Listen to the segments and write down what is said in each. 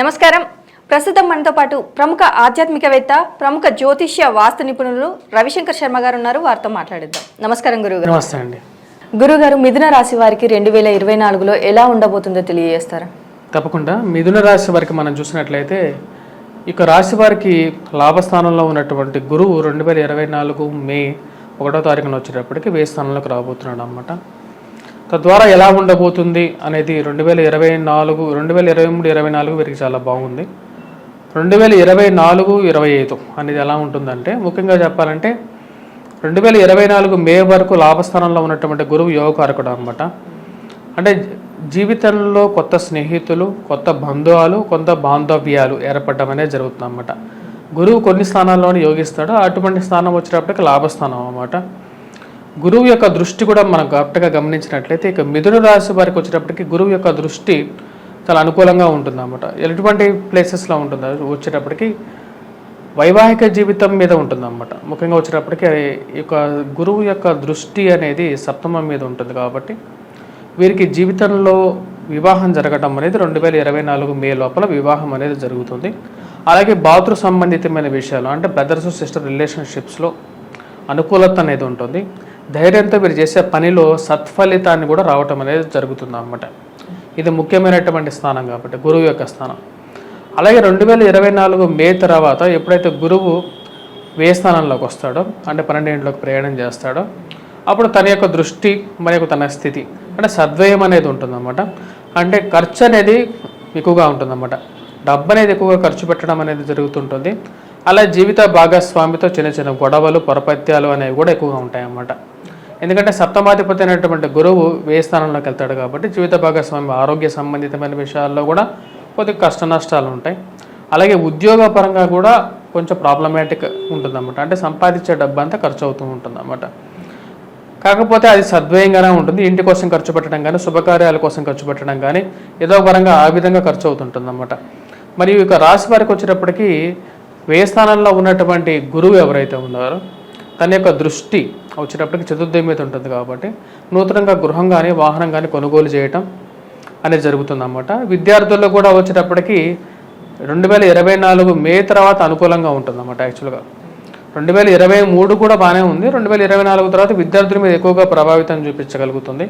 నమస్కారం. ప్రస్తుతం మనతో పాటు ప్రముఖ ఆధ్యాత్మికవేత్త ప్రముఖ జ్యోతిష్య వాస్తు నిపుణులు రవిశంకర్ శర్మ గారు ఉన్నారు. వారితో మాట్లాడిద్దాం. నమస్కారం గురుగారు నమస్తే అండి. గురుగారు మిథున రాశి వారికి రెండు వేల ఇరవై నాలుగులో ఎలా ఉండబోతుందో తెలియజేస్తారా? తప్పకుండా. మిథున రాశి వారికి మనం చూసినట్లయితే ఇక రాశి వారికి లాభస్థానంలో ఉన్నటువంటి గురువు రెండు వేల ఇరవై నాలుగు మే ఒకటో తారీఖున వచ్చేటప్పటికి వే స్థానంలోకి రాబోతున్నాడు అనమాట తద్వారా ఎలా ఉండబోతుంది అనేది రెండు వేల ఇరవై నాలుగు రెండు వేల ఇరవై మూడు ఇరవై నాలుగు వీరికి చాలా బాగుంది. రెండు వేల ఇరవై నాలుగు ఇరవై ఐదు అనేది ఎలా ఉంటుందంటే ముఖ్యంగా చెప్పాలంటే రెండు వేల ఇరవై నాలుగు మే వరకు లాభస్థానంలో ఉన్నటువంటి గురువు యోగకారకుడు అనమాట అంటే జీవితంలో కొత్త స్నేహితులు కొత్త బంధువులు కొత్త బాంధవ్యాలు ఏర్పడడం అనేది జరుగుతుంది అనమాట గురువు కొన్ని స్థానాల్లోనే యోగిస్తాడు అటువంటి స్థానం వచ్చేటప్పటికి లాభస్థానం అన్నమాట. గురువు యొక్క దృష్టి కూడా మనం కరెక్ట్గా గమనించినట్లయితే ఇక మిథున రాశి వారికి వచ్చేటప్పటికి గురువు యొక్క దృష్టి చాలా అనుకూలంగా ఉంటుంది అన్నమాట ఎటువంటి ప్లేసెస్లో ఉంటుంది వచ్చేటప్పటికి వైవాహిక జీవితం మీద ఉంటుందన్నమాట. ముఖ్యంగా వచ్చేటప్పటికి ఈ యొక్క గురువు యొక్క దృష్టి అనేది సప్తమం మీద ఉంటుంది కాబట్టి వీరికి జీవితంలో వివాహం జరగడం అనేది రెండు వేల ఇరవై నాలుగు మే లోపల వివాహం అనేది జరుగుతుంది. అలాగే బాతృ సంబంధితమైన విషయాలు అంటే బ్రదర్స్ సిస్టర్ రిలేషన్షిప్స్లో అనుకూలత అనేది ఉంటుంది. ధైర్యంతో మీరు చేసే పనిలో సత్ఫలితాన్ని కూడా రావటం అనేది జరుగుతుంది అన్నమాట ఇది ముఖ్యమైనటువంటి స్థానం కాబట్టి గురువు యొక్క స్థానం. అలాగే రెండు వేల ఇరవై నాలుగు మే తర్వాత ఎప్పుడైతే గురువు వే స్థానంలోకి వస్తాడో అంటే పన్నెండింటిలోకి ప్రయాణం చేస్తాడో అప్పుడు తన యొక్క దృష్టి మరియు తన స్థితి అంటే సద్వయం అనేది ఉంటుందన్నమాట. అంటే ఖర్చు అనేది ఎక్కువగా ఉంటుందన్నమాట. డబ్బు అనేది ఎక్కువగా ఖర్చు పెట్టడం అనేది జరుగుతుంటుంది. అలా జీవిత భాగస్వామితో చిన్న చిన్న గొడవలు పొరపత్యాలు అనేవి కూడా ఎక్కువగా ఉంటాయన్నమాట. ఎందుకంటే సప్తమాధిపతి అయినటువంటి గురువు వే స్థానంలోకి వెళ్తాడు కాబట్టి జీవిత భాగస్వామి ఆరోగ్య సంబంధితమైన విషయాల్లో కూడా కొద్దిగా కష్ట నష్టాలు ఉంటాయి. అలాగే ఉద్యోగ పరంగా కూడా కొంచెం ప్రాబ్లమాటిక్ ఉంటుందన్నమాట. అంటే సంపాదించే డబ్బు అంతా ఖర్చు అవుతూ ఉంటుందన్నమాట. కాకపోతే అది సద్వయంగానే ఉంటుంది. ఇంటి కోసం ఖర్చు పెట్టడం కానీ శుభకార్యాల కోసం ఖర్చు పెట్టడం కానీ ఏదో పరంగా ఆ విధంగా ఖర్చు అవుతుంటుంది అన్నమాట మరియు ఇక రాశి వారికి వచ్చేటప్పటికీ వే స్థానంలో ఉన్నటువంటి గురువు ఎవరైతే ఉన్నారో తన యొక్క దృష్టి వచ్చేటప్పటికి చతుర్థం మీద ఉంటుంది కాబట్టి నూతనంగా గృహం కానీ వాహనం కానీ కొనుగోలు చేయటం అనేది జరుగుతుంది అన్నమాట విద్యార్థుల్లో కూడా వచ్చేటప్పటికి రెండు వేల ఇరవై నాలుగు మే తర్వాత అనుకూలంగా ఉంటుందన్నమాట యాక్చువల్గా. రెండు వేల ఇరవై మూడు కూడా బాగానే ఉంది. రెండు వేల ఇరవై నాలుగు తర్వాత విద్యార్థుల మీద ఎక్కువగా ప్రభావితం చూపించగలుగుతుంది.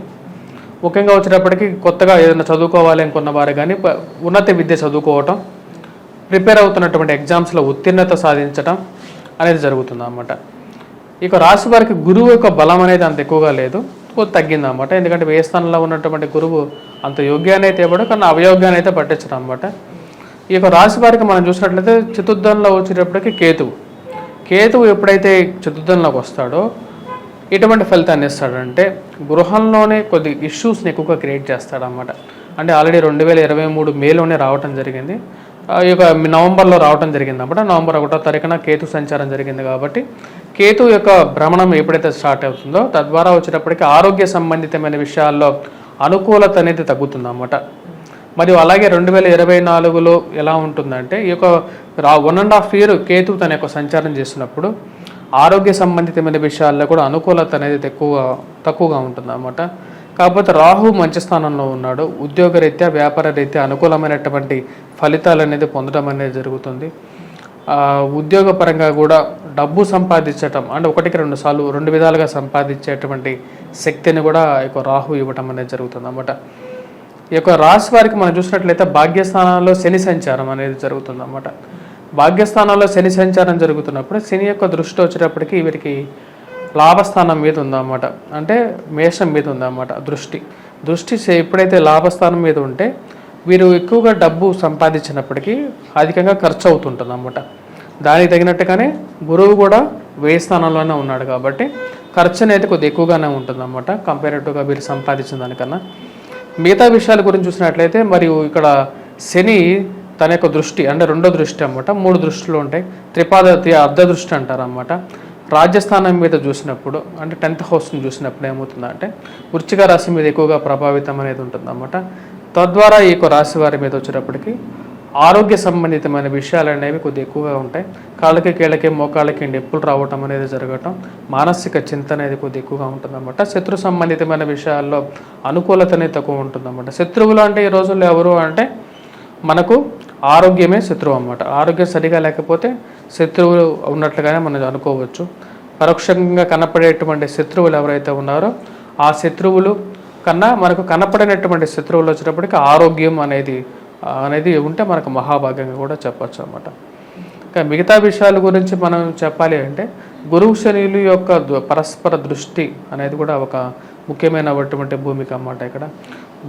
ముఖ్యంగా వచ్చేటప్పటికి కొత్తగా ఏదైనా చదువుకోవాలి అనుకున్న వారు కానీ ఉన్నత విద్య చదువుకోవటం ప్రిపేర్ అవుతున్నటువంటి ఎగ్జామ్స్లో ఉత్తీర్ణత సాధించటం అనేది జరుగుతుంది అన్నమాట ఇక రాశి వారికి గురువు యొక్క బలం అనేది అంత ఎక్కువగా లేదు తగ్గిందన్నమాట. ఎందుకంటే ఏ స్థానంలో ఉన్నటువంటి గురువు అంత యోగ్యాన్ని అయితే ఇవ్వడు కానీ అవయోగ్యాన్ని అయితే పట్టించడం అనమాట ఈ యొక్క రాశి వారికి మనం చూసినట్లయితే చతుర్థంలో వచ్చేటప్పటికి కేతువు. కేతువు ఎప్పుడైతే చతుర్థంలోకి వస్తాడో ఎటువంటి ఫలితాన్ని ఇస్తాడంటే గృహంలోనే కొద్ది ఇష్యూస్ని ఎక్కువగా క్రియేట్ చేస్తాడనమాట అంటే ఆల్రెడీ రెండు వేల ఇరవై మూడు మేలోనే రావటం జరిగింది. ఈ యొక్క నవంబర్లో రావటం జరిగింది. అనమాట నవంబర్ ఒకటో తారీఖున కేతు సంచారం జరిగింది కాబట్టి కేతు యొక్క భ్రమణం ఎప్పుడైతే స్టార్ట్ అవుతుందో తద్వారా వచ్చేటప్పటికి ఆరోగ్య సంబంధితమైన విషయాల్లో అనుకూలత అనేది తగ్గుతుంది అన్నమాట. మరియు అలాగే రెండు వేల ఇరవై నాలుగులో ఎలా ఉంటుందంటే ఈ యొక్క one and half year Ketu తన యొక్క సంచారం చేసినప్పుడు ఆరోగ్య సంబంధితమైన విషయాల్లో కూడా అనుకూలత అనేది తక్కువ తక్కువగా ఉంటుంది అన్నమాట కాకపోతే రాహు మంచి స్థానంలో ఉన్నాడు. ఉద్యోగరీత్యా వ్యాపార రీత్యా అనుకూలమైనటువంటి ఫలితాలు అనేది పొందడం అనేది జరుగుతుంది. ఉద్యోగపరంగా కూడా డబ్బు సంపాదించటం అంటే ఒకటికి రెండు సార్లు రెండు విధాలుగా సంపాదించేటువంటి శక్తిని కూడా ఈ యొక్క రాహు ఇవ్వటం అనేది జరుగుతుంది అన్నమాట ఈ యొక్క రాశి వారికి మనం చూసినట్లయితే భాగ్యస్థానంలో శని సంచారం అనేది జరుగుతుంది అన్నమాట భాగ్యస్థానంలో శని సంచారం జరుగుతున్నప్పుడు శని యొక్క దృష్టి వచ్చేటప్పటికి వీరికి లాభస్థానం మీద ఉందన్నమాట. అంటే మేషం మీద ఉందన్నమాట దృష్టి. దృష్టి ఎప్పుడైతే లాభస్థానం మీద ఉంటే వీరు ఎక్కువగా డబ్బు సంపాదించినప్పటికీ అధికంగా ఖర్చు అవుతుంటుంది అన్నమాట దానికి తగినట్టుగానే గురువు కూడా వేయి స్థానంలోనే ఉన్నాడు కాబట్టి ఖర్చు అనేది కొద్దిగా ఎక్కువగానే ఉంటుంది అన్నమాట కంపేరేటివ్గా వీరు సంపాదించిన దానికన్నా. మిగతా విషయాల గురించి చూసినట్లయితే మరియు ఇక్కడ శని తన యొక్క దృష్టి అంటే రెండో దృష్టి అన్నమాట మూడు దృష్టిలు ఉంటాయి. త్రిపాద అర్ధ దృష్టి అంటారు అన్నమాట రాజ్యస్థానం మీద చూసినప్పుడు అంటే టెన్త్ హౌస్ని చూసినప్పుడు ఏమవుతుందంటే వృచ్చిక రాశి మీద ఎక్కువగా ప్రభావితం అనేది ఉంటుందన్నమాట. తద్వారా ఈ రాశి వారి మీద వచ్చేటప్పటికి ఆరోగ్య సంబంధితమైన విషయాలు అనేవి కొద్దిగా ఎక్కువగా ఉంటాయి. కాళ్ళకి కీళ్ళకి మోకాళ్ళకి నొప్పులు రావటం అనేది జరగటం మానసిక చింత అనేది కొద్దిగా ఎక్కువగా ఉంటుందన్నమాట. శత్రు సంబంధితమైన విషయాల్లో అనుకూలత అనేది తక్కువ ఉంటుందన్నమాట. శత్రువులు అంటే ఈ రోజుల్లో ఎవరు అంటే మనకు ఆరోగ్యమే శత్రువు అన్నమాట. ఆరోగ్యం సరిగా లేకపోతే శత్రువులు ఉన్నట్లుగానే మనం అనుకోవచ్చు. పరోక్షంగా కనపడేటువంటి శత్రువులు ఎవరైతే ఉన్నారో ఆ శత్రువులు కన్నా మనకు కనపడినటువంటి శత్రువులు వచ్చినప్పటికీ ఆరోగ్యం అనేది అనేది ఉంటే మనకు మహాభాగ్యంగా కూడా చెప్పచ్చు అన్నమాట. ఇంకా మిగతా విషయాల గురించి మనం చెప్పాలి అంటే గురువు శనిలు యొక్క పరస్పర దృష్టి అనేది కూడా ఒక ముఖ్యమైనటువంటి భూమిక అన్నమాట ఇక్కడ.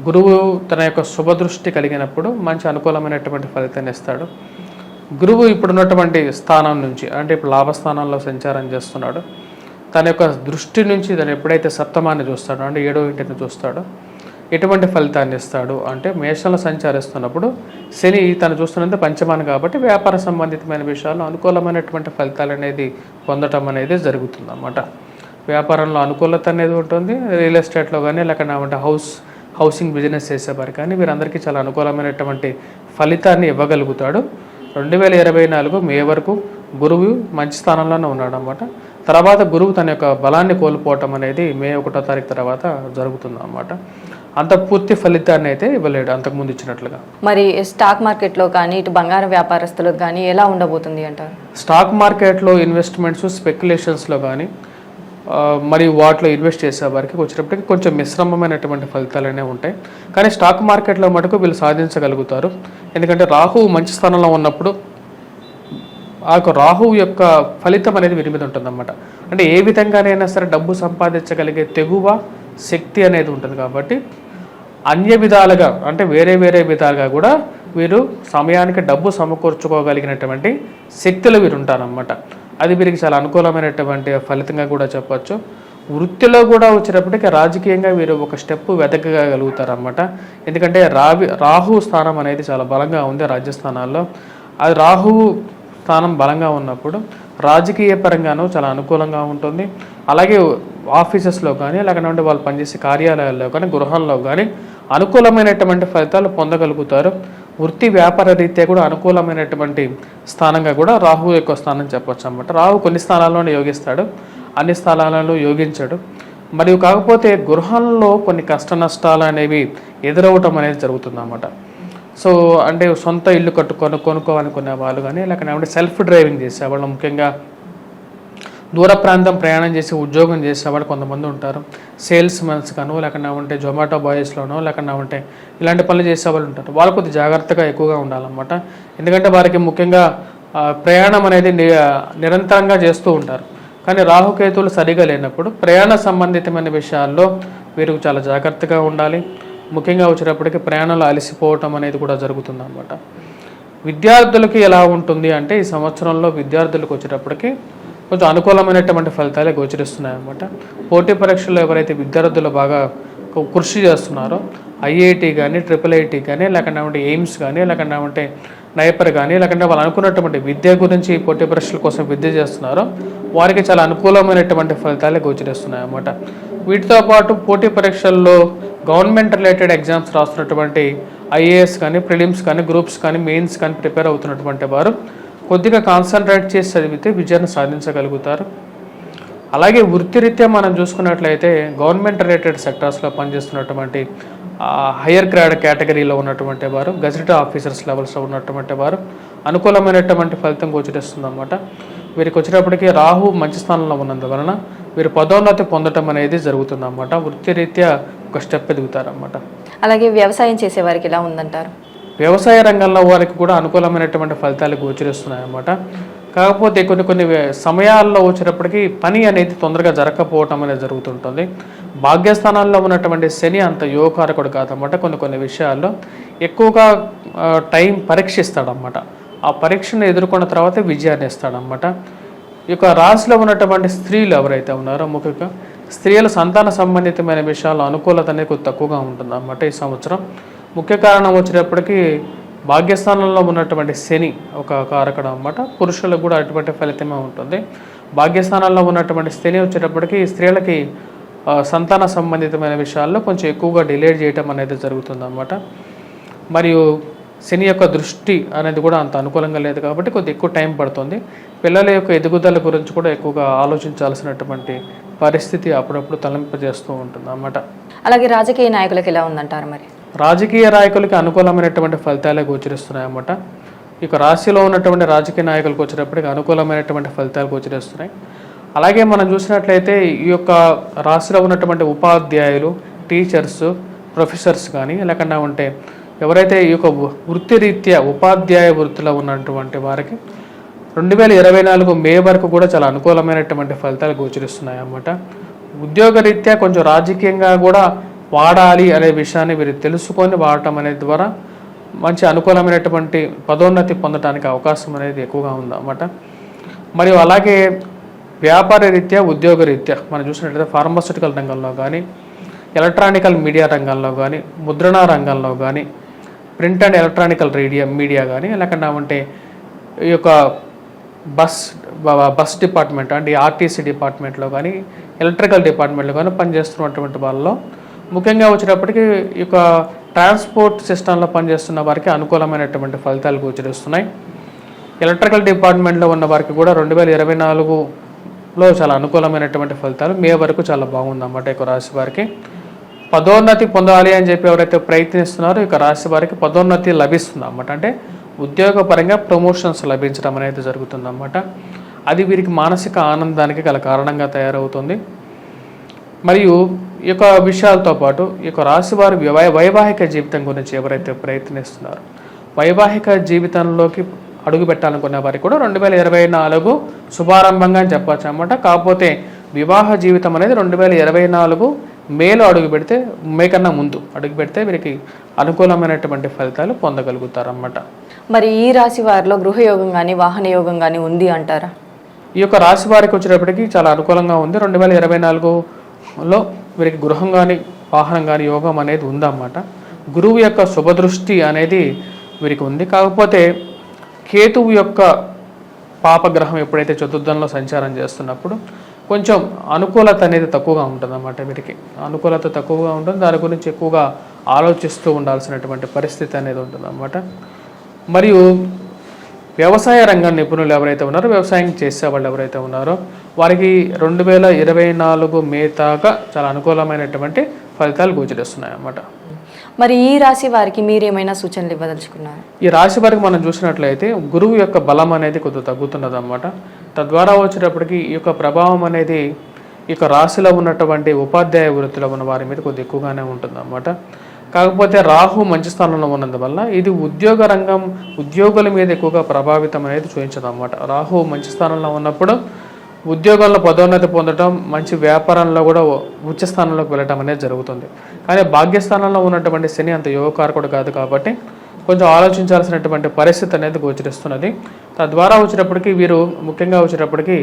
గురువు తన యొక్క శుభ దృష్టి కలిగినప్పుడు మంచి అనుకూలమైనటువంటి ఫలితాన్ని ఇస్తాడు. గురువు ఇప్పుడున్నటువంటి స్థానం నుంచి అంటే ఇప్పుడు లాభస్థానంలో సంచారం చేస్తున్నాడు. తన యొక్క దృష్టి నుంచి తను ఎప్పుడైతే సప్తమాన్ని చూస్తాడో అంటే ఏడో ఇంటిని చూస్తాడో ఎటువంటి ఫలితాన్ని ఇస్తాడు? అంటే మేషంలో సంచరిస్తున్నప్పుడు శని తను చూస్తున్నది పంచమాన్ని కాబట్టి వ్యాపార సంబంధితమైన విషయాల్లో అనుకూలమైనటువంటి ఫలితాలు అనేది పొందటం అనేది జరుగుతుంది అన్నమాట వ్యాపారంలో అనుకూలత అనేది ఉంటుంది రియల్ ఎస్టేట్లో కానీ లేకపోతే హౌస్ హౌసింగ్ బిజినెస్ చేసేవారు. కానీ వీరందరికీ చాలా అనుకూలమైనటువంటి ఫలితాన్ని ఇవ్వగలుగుతాడు. రెండు వేల ఇరవై నాలుగు మే వరకు గురువు మంచి స్థానంలోనే ఉన్నాడు అనమాట తర్వాత గురువు తన యొక్క బలాన్ని కోల్పోవటం అనేది మే ఒకటో తారీఖు తర్వాత జరుగుతుంది అనమాట అంత పూర్తి ఫలితాన్ని అయితే ఇవ్వలేడు అంతకుముందు ఇచ్చినట్లుగా. మరి స్టాక్ మార్కెట్లో కానీ ఇటు బంగారం వ్యాపారస్తులకు కానీ ఎలా ఉండబోతుంది అంటారు? స్టాక్ మార్కెట్లో ఇన్వెస్ట్మెంట్స్ స్పెక్యులేషన్స్లో కానీ మరి మరియు వాటిలో ఇన్వెస్ట్ చేసే వారికి వచ్చినప్పటికీ కొంచెం మిశ్రమమైనటువంటి ఫలితాలనే ఉంటాయి. కానీ స్టాక్ మార్కెట్లో మటుకు వీళ్ళు సాధించగలుగుతారు. ఎందుకంటే రాహు మంచి స్థానంలో ఉన్నప్పుడు ఆ యొక్క రాహువు యొక్క ఫలితం అనేది వీరి మీద ఉంటుందన్నమాట. అంటే ఏ విధంగానైనా సరే డబ్బు సంపాదించగలిగే తెగువ శక్తి అనేది ఉంటుంది కాబట్టి అన్య విధాలుగా అంటే వేరే వేరే విధాలుగా కూడా వీరు సమయానికి డబ్బు సమకూర్చుకోగలిగినటువంటి శక్తులు వీరు ఉంటారన్నమాట. అది వీరికి చాలా అనుకూలమైనటువంటి ఫలితంగా కూడా చెప్పచ్చు. వృత్తిలో కూడా వచ్చేటప్పటికి రాజకీయంగా వీరు ఒక స్టెప్ వెతకగలుగుతారనమాట ఎందుకంటే రావి రాహు స్థానం అనేది చాలా బలంగా ఉంది రాజ్యస్థానాల్లో అది రాహు స్థానం బలంగా ఉన్నప్పుడు రాజకీయ పరంగానూ చాలా అనుకూలంగా ఉంటుంది. అలాగే ఆఫీసెస్లో కానీ లేకపోతే వాళ్ళు పనిచేసే కార్యాలయాల్లో కానీ గృహంలో కానీ అనుకూలమైనటువంటి ఫలితాలు పొందగలుగుతారు. వృత్తి వ్యాపార రీత్యా కూడా అనుకూలమైనటువంటి స్థానంగా కూడా రాహు యొక్క స్థానం చెప్పొచ్చు అనమాట రాహు కొన్ని స్థానాల్లోనే యోగిస్తాడు అన్ని స్థానాలలో యోగించాడు. మరియు కాకపోతే గృహంలో కొన్ని కష్ట నష్టాలు అనేవి ఎదురవటం అనేది జరుగుతుంది సో అంటే సొంత ఇల్లు కట్టుకొని కొనుక్కోవాలనుకునే వాళ్ళు కానీ లేకపోతే సెల్ఫ్ డ్రైవింగ్ చేసేవాళ్ళు ముఖ్యంగా దూర ప్రాంతం ప్రయాణం చేసి ఉద్యోగం చేసేవాళ్ళు కొంతమంది ఉంటారు. సేల్స్ మెన్స్ గాను లేకుండా ఉంటే జొమాటో బాయ్స్లోనో లేకుండా ఉంటే ఇలాంటి పనులు చేసేవాళ్ళు ఉంటారు. వాళ్ళు కొద్దిగా జాగ్రత్తగా ఎక్కువగా ఉండాలన్నమాట. ఎందుకంటే వారికి ముఖ్యంగా ప్రయాణం అనేది ని- నిరంతరంగా చేస్తూ ఉంటారు. కానీ రాహుకేతువులు సరిగా లేనప్పుడు ప్రయాణ సంబంధితమైన విషయాల్లో వీరు చాలా జాగ్రత్తగా ఉండాలి. ముఖ్యంగా వచ్చేటప్పటికి ప్రయాణంలో అలసిపోవటం అనేది కూడా జరుగుతుంది అన్నమాట విద్యార్థులకి ఎలా ఉంటుంది అంటే ఈ సంవత్సరంలో విద్యార్థులకు వచ్చేటప్పటికి కొంచెం అనుకూలమైనటువంటి ఫలితాలే గోచరిస్తున్నాయన్నమాట. పోటీ పరీక్షల్లో ఎవరైతే విద్యార్థులు బాగా కృషి చేస్తున్నారో ఐఐటి కానీ ట్రిపుల్ ఐటీ కానీ లేకుండా ఎయిమ్స్ కానీ లేకుండా నైపర్ కానీ లేకుంటే వాళ్ళు అనుకున్నటువంటి విద్య గురించి పోటీ పరీక్షల కోసం విద్య చేస్తున్నారో వారికి చాలా అనుకూలమైనటువంటి ఫలితాలే గోచరిస్తున్నాయి అన్నమాట వీటితో పాటు పోటీ పరీక్షల్లో గవర్నమెంట్ రిలేటెడ్ ఎగ్జామ్స్ రాస్తున్నటువంటి ఐఏఎస్ కానీ ప్రిలిమ్స్ కానీ గ్రూప్స్ కానీ మెయిన్స్ కానీ ప్రిపేర్ అవుతున్నటువంటి వారు కొద్దిగా కాన్సన్ట్రేట్ చేసి చదివితే విజయాన్ని సాధించగలుగుతారు. అలాగే వృత్తిరీత్యా మనం చూసుకున్నట్లయితే గవర్నమెంట్ రిలేటెడ్ సెక్టార్స్లో పనిచేస్తున్నటువంటి హయ్యర్ గ్రేడ్ కేటగిరీలో ఉన్నటువంటి వారు గజెట్ ఆఫీసర్స్ లెవెల్స్లో ఉన్నటువంటి వారు అనుకూలమైనటువంటి ఫలితం గోచరిస్తుందన్నమాట. వీరికి వచ్చేటప్పటికి రాహు మంచి స్థానంలో ఉన్నందువలన వీరు పదోన్నతి పొందటం అనేది జరుగుతుందన్నమాట. వృత్తిరీత్యా ఒక స్టెప్ ఎదుగుతారన్నమాట. అలాగే వ్యవసాయం చేసే వారికి ఎలా ఉందంటారు? వ్యవసాయ రంగంలో వారికి కూడా అనుకూలమైనటువంటి ఫలితాలు గోచరిస్తున్నాయి అన్నమాట కాకపోతే కొన్ని కొన్ని సమయాల్లో వచ్చేటప్పటికి పని అనేది తొందరగా జరగకపోవటం అనేది జరుగుతుంటుంది. భాగ్యస్థానాల్లో ఉన్నటువంటి శని అంత యోగకారకుడు కాదన్నమాట కొన్ని కొన్ని విషయాల్లో. ఎక్కువగా టైం పరీక్షిస్తాడనమాట ఆ పరీక్షను ఎదుర్కొన్న తర్వాత విజయాన్ని ఇస్తాడనమాట ఈ యొక్క రాశిలో ఉన్నటువంటి స్త్రీలు ఎవరైతే ఉన్నారో ముఖ్యంగా స్త్రీల సంతాన సంబంధితమైన విషయాల్లో అనుకూలత అనేది కొద్ది తక్కువగా ఉంటుంది అన్నమాట ఈ సంవత్సరం. ముఖ్య కారణం వచ్చేటప్పటికి భాగ్యస్థానంలో ఉన్నటువంటి శని ఒక కారకడం అన్నమాట. పురుషులకు కూడా అటువంటి ఫలితమే ఉంటుంది. భాగ్యస్థానంలో ఉన్నటువంటి శని వచ్చేటప్పటికి స్త్రీలకి సంతాన సంబంధితమైన విషయాల్లో కొంచెం ఎక్కువగా డిలే చేయటం అనేది జరుగుతుంది అన్నమాట. మరియు శని యొక్క దృష్టి అనేది కూడా అంత అనుకూలంగా లేదు కాబట్టి కొద్ది ఎక్కువ టైం పడుతుంది. పిల్లల యొక్క ఎదుగుదల గురించి కూడా ఎక్కువగా ఆలోచించాల్సినటువంటి పరిస్థితి అప్పుడప్పుడు తలంపజేస్తూ ఉంటుంది అన్నమాట. అలాగే రాజకీయ నాయకులకు ఎలా ఉందంటారు మరి? రాజకీయ నాయకులకి అనుకూలమైనటువంటి ఫలితాలే గోచరిస్తున్నాయన్నమాట. ఇక రాశిలో ఉన్నటువంటి రాజకీయ నాయకులకు వచ్చేటప్పటికి అనుకూలమైనటువంటి ఫలితాలు గోచరిస్తున్నాయి. అలాగే మనం చూసినట్లయితే ఈ యొక్క రాశిలో ఉన్నటువంటి ఉపాధ్యాయులు టీచర్స్ ప్రొఫెసర్స్ కానీ లేకుండా ఉంటే ఎవరైతే ఈ యొక్క వృత్తిరీత్యా ఉపాధ్యాయ వృత్తిలో ఉన్నటువంటి వారికి రెండు వేల ఇరవై నాలుగు మే వరకు కూడా చాలా అనుకూలమైనటువంటి ఫలితాలు గోచరిస్తున్నాయి అన్నమాట ఉద్యోగరీత్యా కొంచెం రాజకీయంగా కూడా వాడాలి అనే విషయాన్ని వీరు తెలుసుకొని వాడటం అనేది ద్వారా మంచి అనుకూలమైనటువంటి పదోన్నతి పొందడానికి అవకాశం అనేది ఎక్కువగా ఉందన్నమాట. మరియు అలాగే వ్యాపార రీత్యా ఉద్యోగ రీత్యా మనం చూసినట్లయితే ఫార్మాస్యూటికల్ రంగంలో కానీ ఎలక్ట్రానికల్ మీడియా రంగంలో కానీ ముద్రణ రంగంలో కానీ print and electronical radio media కానీ లేకుండా ఉంటే ఈ యొక్క బస్ బస్ డిపార్ట్మెంట్ అంటే ఆర్టీసీ డిపార్ట్మెంట్లో కానీ ఎలక్ట్రికల్ డిపార్ట్మెంట్లో కానీ పనిచేస్తున్నటువంటి వాళ్ళలో ముఖ్యంగా వచ్చేటప్పటికి ఈ యొక్క ట్రాన్స్పోర్ట్ సిస్టంలో పనిచేస్తున్న వారికి అనుకూలమైనటువంటి ఫలితాలు గోచరిస్తున్నాయి ఎలక్ట్రికల్ డిపార్ట్మెంట్లో ఉన్న వారికి కూడా రెండు వేల ఇరవై నాలుగులో చాలా అనుకూలమైనటువంటి ఫలితాలు. మే వరకు చాలా బాగుందన్నమాట ఇక రాశి వారికి. పదోన్నతి పొందాలి అని చెప్పి ఎవరైతే ప్రయత్నిస్తున్నారో ఇక రాశి వారికి పదోన్నతి లభిస్తుంది అన్నమాట అంటే ఉద్యోగపరంగా ప్రమోషన్స్ లభించడం అనేది జరుగుతుందన్నమాట. అది వీరికి మానసిక ఆనందానికి గల కారణంగా తయారవుతుంది. మరియు ఈ యొక్క విషయాలతో పాటు ఈ యొక్క రాశి వారి వై- వైవాహిక జీవితం గురించి ఎవరైతే ప్రయత్నిస్తున్నారో వైవాహిక జీవితంలోకి అడుగు పెట్టాలనుకునే వారికి కూడా రెండు వేల ఇరవై నాలుగు శుభారంభంగా అని చెప్పచ్చు అన్నమాట. కాకపోతే వివాహ జీవితం అనేది రెండు వేల ఇరవై నాలుగు మేలో అడుగు పెడితే మే కన్నా ముందు అడుగు పెడితే వీరికి అనుకూలమైనటువంటి ఫలితాలు పొందగలుగుతారన్నమాట. మరి ఈ రాశి వారిలో గృహయోగం కానీ వాహన యోగం కానీ ఉంది అంటారా? ఈ యొక్క రాశి వారికి వచ్చేటప్పటికి చాలా అనుకూలంగా ఉంది. రెండు వేల ఇరవై లో వీరికి గృహం కానీ వాహనం కానీ యోగం అనేది ఉందన్నమాట. గురువు యొక్క శుభదృష్టి అనేది వీరికి ఉంది. కాకపోతే కేతువు యొక్క పాపగ్రహం ఎప్పుడైతే చతుర్థంలో సంచారం చేస్తున్నప్పుడు కొంచెం అనుకూలత అనేది తక్కువగా ఉంటుంది అన్నమాట వీరికి. అనుకూలత తక్కువగా ఉంటుంది. దాని గురించి ఎక్కువగా ఆలోచిస్తూ ఉండాల్సినటువంటి పరిస్థితి అనేది ఉంటుంది అన్నమాట మరియు వ్యవసాయ రంగం నిపుణులు ఎవరైతే ఉన్నారో వ్యవసాయం చేసే వాళ్ళు ఎవరైతే ఉన్నారో వారికి రెండు వేల ఇరవై నాలుగు మే దాకా చాలా అనుకూలమైనటువంటి ఫలితాలు గోచరిస్తున్నాయి అన్నమాట. మరి ఈ రాశి వారికి మీరేమైనా సూచనలు ఇవ్వదలుచుకున్నారు? ఈ రాశి వారికి మనం చూసినట్లయితే గురువు యొక్క బలం అనేది కొద్దిగా తగ్గుతున్నది అనమాట తద్వారా వచ్చేటప్పటికి ఈ యొక్క ప్రభావం అనేది ఈ యొక్క రాశిలో ఉన్నటువంటి ఉపాధ్యాయ వృత్తిలో ఉన్న వారి మీద కొద్దిగా ఎక్కువగానే ఉంటుంది కాకపోతే రాహు మంచి స్థానంలో ఉన్నందువల్ల ఇది ఉద్యోగ రంగం ఉద్యోగుల మీద ఎక్కువగా ప్రభావితం అనేది చూపించదు అనమాట రాహు మంచి స్థానంలో ఉన్నప్పుడు ఉద్యోగంలో పదోన్నతి పొందడం మంచి వ్యాపారంలో కూడా ఉచ్చ స్థానంలోకి వెళ్ళటం అనేది జరుగుతుంది. కానీ భాగ్యస్థానంలో ఉన్నటువంటి శని అంత యోగకారకుడు కాదు కాబట్టి కొంచెం ఆలోచించాల్సినటువంటి పరిస్థితి అనేది గోచరిస్తున్నది. తద్వారా వచ్చినప్పటికీ వీరు ముఖ్యంగా వచ్చినప్పటికీ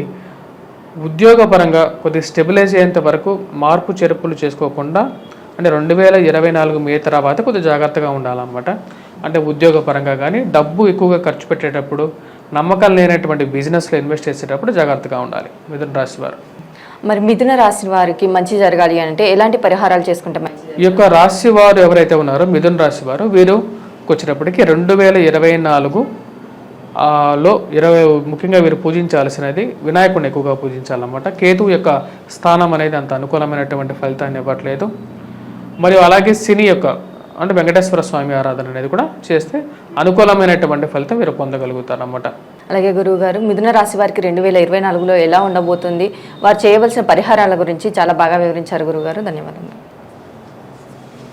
ఉద్యోగపరంగా కొద్దిగా స్టెబిలైజ్ అయ్యేంత వరకు మార్పు చేర్పులు చేసుకోకుండా అంటే రెండు వేల ఇరవై నాలుగు మే తర్వాత కొద్దిగా జాగ్రత్తగా ఉండాలన్నమాట. అంటే ఉద్యోగపరంగా కానీ డబ్బు ఎక్కువగా ఖర్చు పెట్టేటప్పుడు నమ్మకం లేనటువంటి బిజినెస్లో ఇన్వెస్ట్ చేసేటప్పుడు జాగ్రత్తగా ఉండాలి. మిథున రాశి వారు. మరి మిథున రాశి వారికి మంచి జరగాలి అంటే ఎలాంటి పరిహారాలు చేసుకుంటే ఈ యొక్క రాశి వారు ఎవరైతే ఉన్నారో మిథున రాశి వారు వీరు వచ్చేటప్పటికి రెండు వేల ఇరవై నాలుగు లో ఇరవై ముఖ్యంగా వీరు పూజించాల్సినది వినాయకుడిని ఎక్కువగా పూజించాలన్నమాట. కేతువు యొక్క స్థానం అనేది అంత అనుకూలమైనటువంటి ఫలితాన్ని ఇవ్వట్లేదు. మరియు అలాగే సినీ యొక్క అంటే వెంకటేశ్వర స్వామి ఆరాధన అనేది కూడా చేస్తే అనుకూలమైనటువంటి ఫలితం మీరు పొందగలుగుతారన్నమాట. అలాగే గురువు గారు మిథున రాశి వారికి రెండు వేల ఇరవై నాలుగులో ఎలా ఉండబోతుంది? వారు చేయవలసిన పరిహారాల గురించి చాలా బాగా వివరించారు గురువు గారు ధన్యవాదాలు